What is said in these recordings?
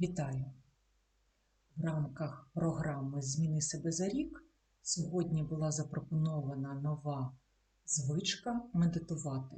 Вітаю! В рамках програми Зміни себе за рік сьогодні була запропонована нова звичка медитувати.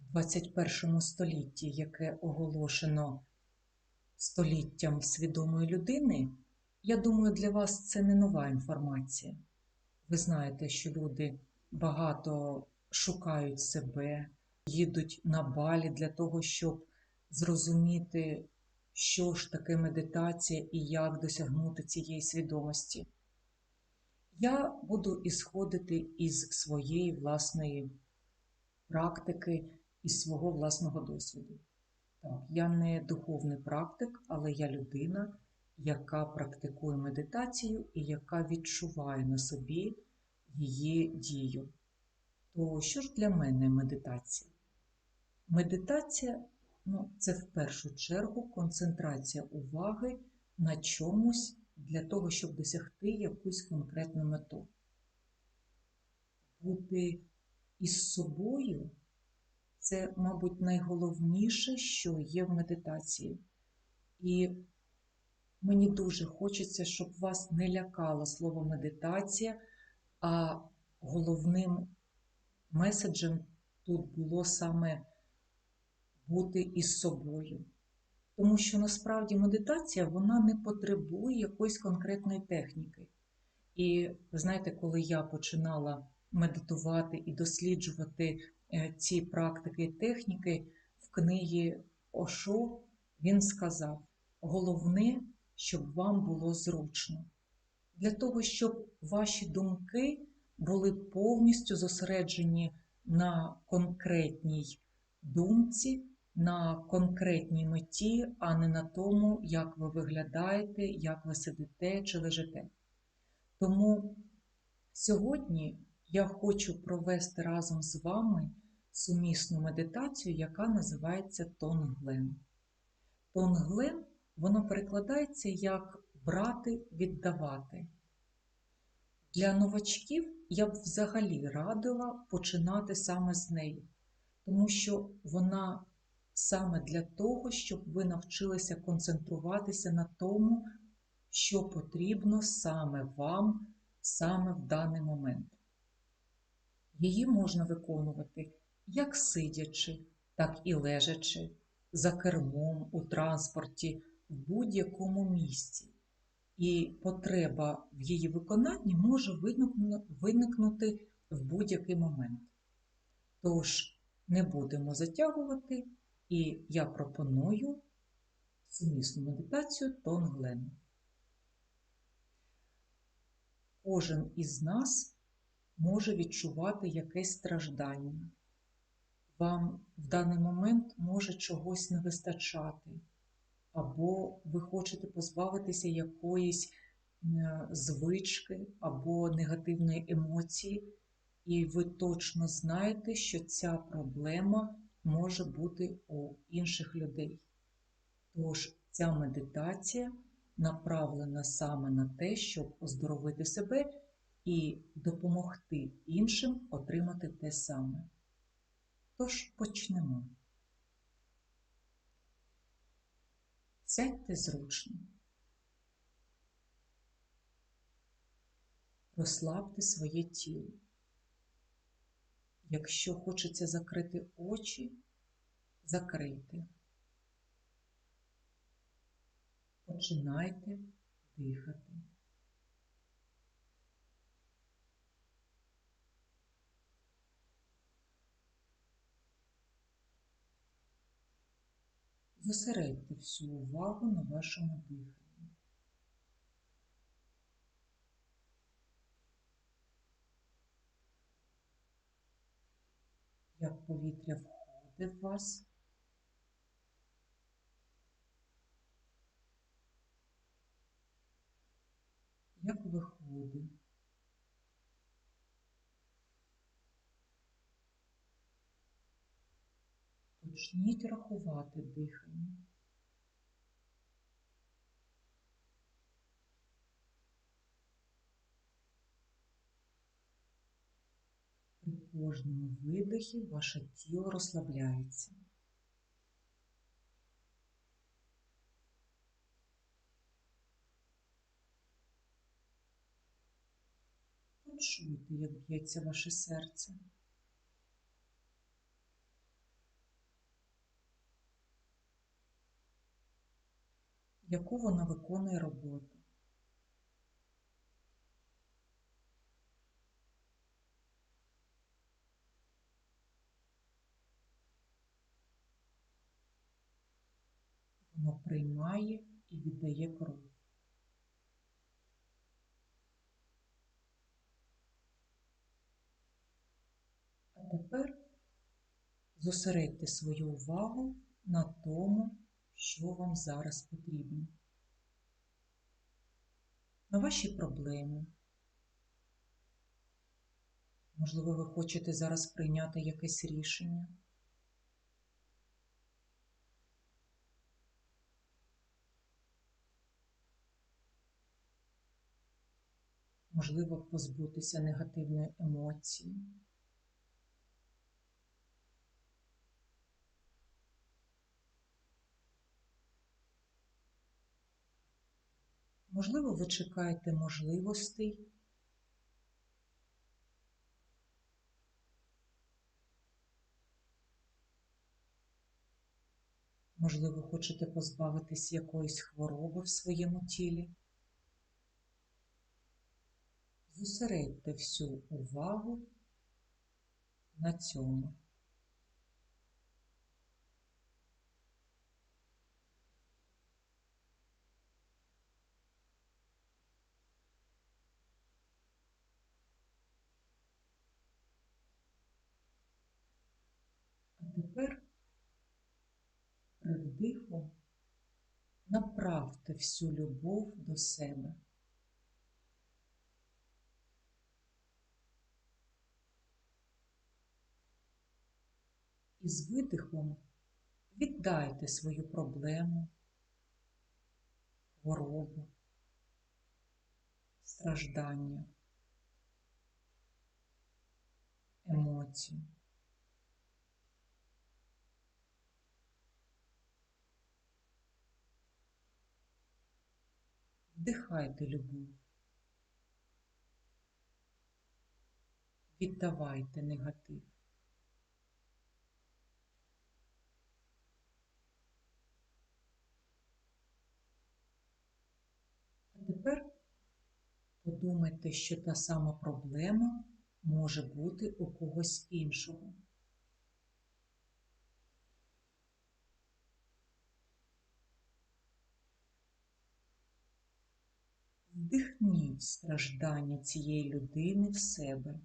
В 21 столітті, яке оголошено століттям свідомої людини, я думаю, для вас це не нова інформація. Ви знаєте, що люди багато шукають себе, їдуть на балі для того, щоб зрозуміти, що ж таке медитація і як досягнути цієї свідомості. Я буду ісходити із своєї власної практики, із свого власного досвіду. Так, я не духовний практик, але я людина, яка практикує медитацію і яка відчуває на собі її дію. То що ж для мене медитація? Медитація ну, це в першу чергу концентрація уваги на чомусь для того, щоб досягти якусь конкретну мету. Бути із собою це, мабуть, найголовніше, що є в медитації. І мені дуже хочеться, щоб вас не лякало слово медитація, а головним меседжем тут було саме бути із собою. Тому що насправді медитація вона не потребує якоїсь конкретної техніки. І знаєте, коли я починала медитувати і досліджувати е, ці практики і техніки в книгі Ошо, він сказав: головне, щоб вам було зручно. Для того, щоб ваші думки були повністю зосереджені на конкретній думці, на конкретній меті, а не на тому, як ви виглядаєте, як ви сидите чи лежите. Тому сьогодні я хочу провести разом з вами сумісну медитацію, яка називається Тонглен. Тонглен воно перекладається як брати, віддавати. Для новачків я б взагалі радила починати саме з неї, тому що вона саме для того, щоб ви навчилися концентруватися на тому, що потрібно саме вам, саме в даний момент. Її можна виконувати як сидячи, так і лежачи, за кермом, у транспорті, в будь-якому місці. І потреба в її виконанні може виникнути в будь-який момент. Тож, не будемо затягувати, і я пропоную сумісну медитацію Тонглен. Кожен із нас може відчувати якесь страждання. Вам в даний момент може чогось не вистачати, або ви хочете позбавитися якоїсь звички або негативної емоції, і ви точно знаєте, що ця проблема може бути у інших людей. Тож ця медитація направлена саме на те, щоб оздоровити себе і допомогти іншим отримати те саме. Тож почнемо. Сядьте зручно. Розслабте своє тіло. Якщо хочеться закрити очі, закрийте. Починайте дихати. Зосередьте всю увагу на вашому диханні. Як повітря входить в вас. Як виходить. Почніть рахувати дихання. кожному видихі ваше тіло розслабляється. Почуйте, як б'ється ваше серце. Яку вона виконує роботу? Приймає і віддає кров. А тепер зосередьте свою увагу на тому, що вам зараз потрібно. На ваші проблеми. Можливо, ви хочете зараз прийняти якесь рішення. Можливо, позбутися негативної емоції. Можливо, ви чекаєте можливостей. Можливо, хочете позбавитись якоїсь хвороби в своєму тілі. Зосередьте всю увагу на цьому. А тепер при вдиху направте всю любов до себе. І з видихом віддайте свою проблему, хворобу, страждання, емоцію. Вдихайте любов. Віддавайте негатив. А тепер подумайте, що та сама проблема може бути у когось іншого. Вдихніть страждання цієї людини в себе,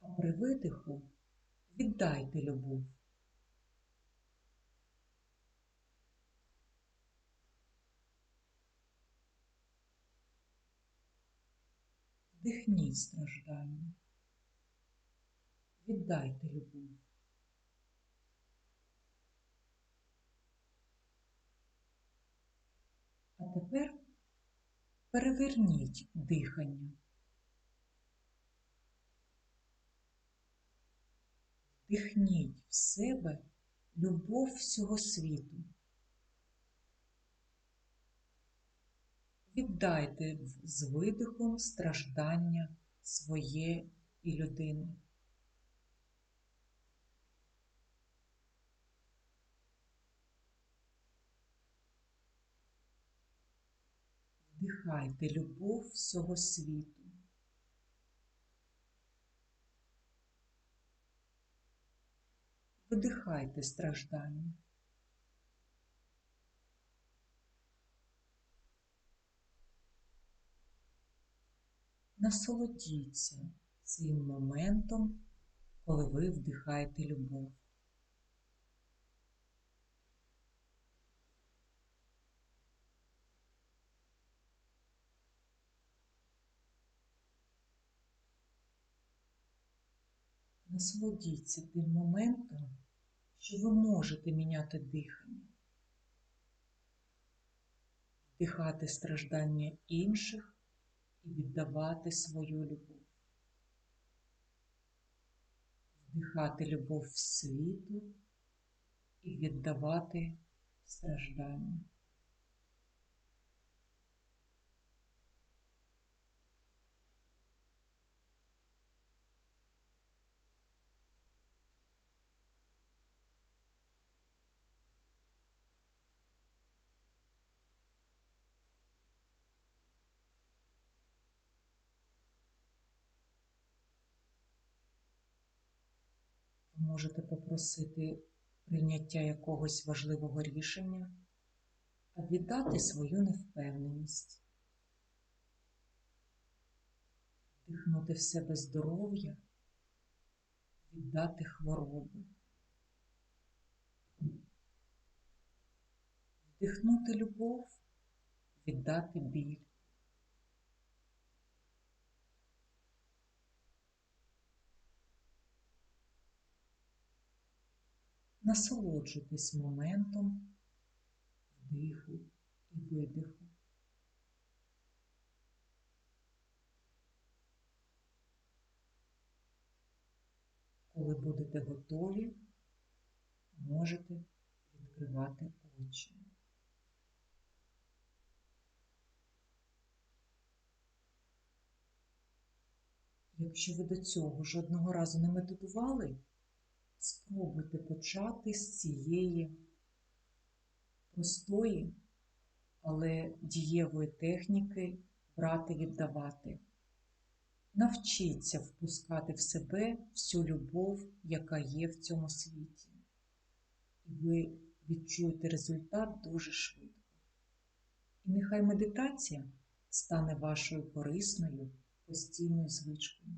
а при видиху віддайте любов. Вдихніть страждання, віддайте любов. А тепер переверніть дихання. Вдихніть в себе любов всього світу. Віддайте з видихом страждання своє і людини. Вдихайте любов всього світу. Видихайте страждання. Насолодіться цим моментом, коли ви вдихаєте любов. Насолодіться тим моментом, що ви можете міняти дихання, вдихати страждання інших і віддавати свою любов, вдихати любов світу і віддавати страждання. Можете попросити прийняття якогось важливого рішення, а віддати свою невпевненість, вдихнути в себе здоров'я, віддати хворобу, вдихнути любов, віддати біль. Насолоджуйтесь моментом вдиху і видиху. Коли будете готові, можете відкривати очі. Якщо ви до цього жодного разу не медитували, спробуйте почати з цієї простої, але дієвої техніки брати віддавати. Навчіться впускати в себе всю любов, яка є в цьому світі. І ви відчуєте результат дуже швидко. І нехай медитація стане вашою корисною постійною звичкою.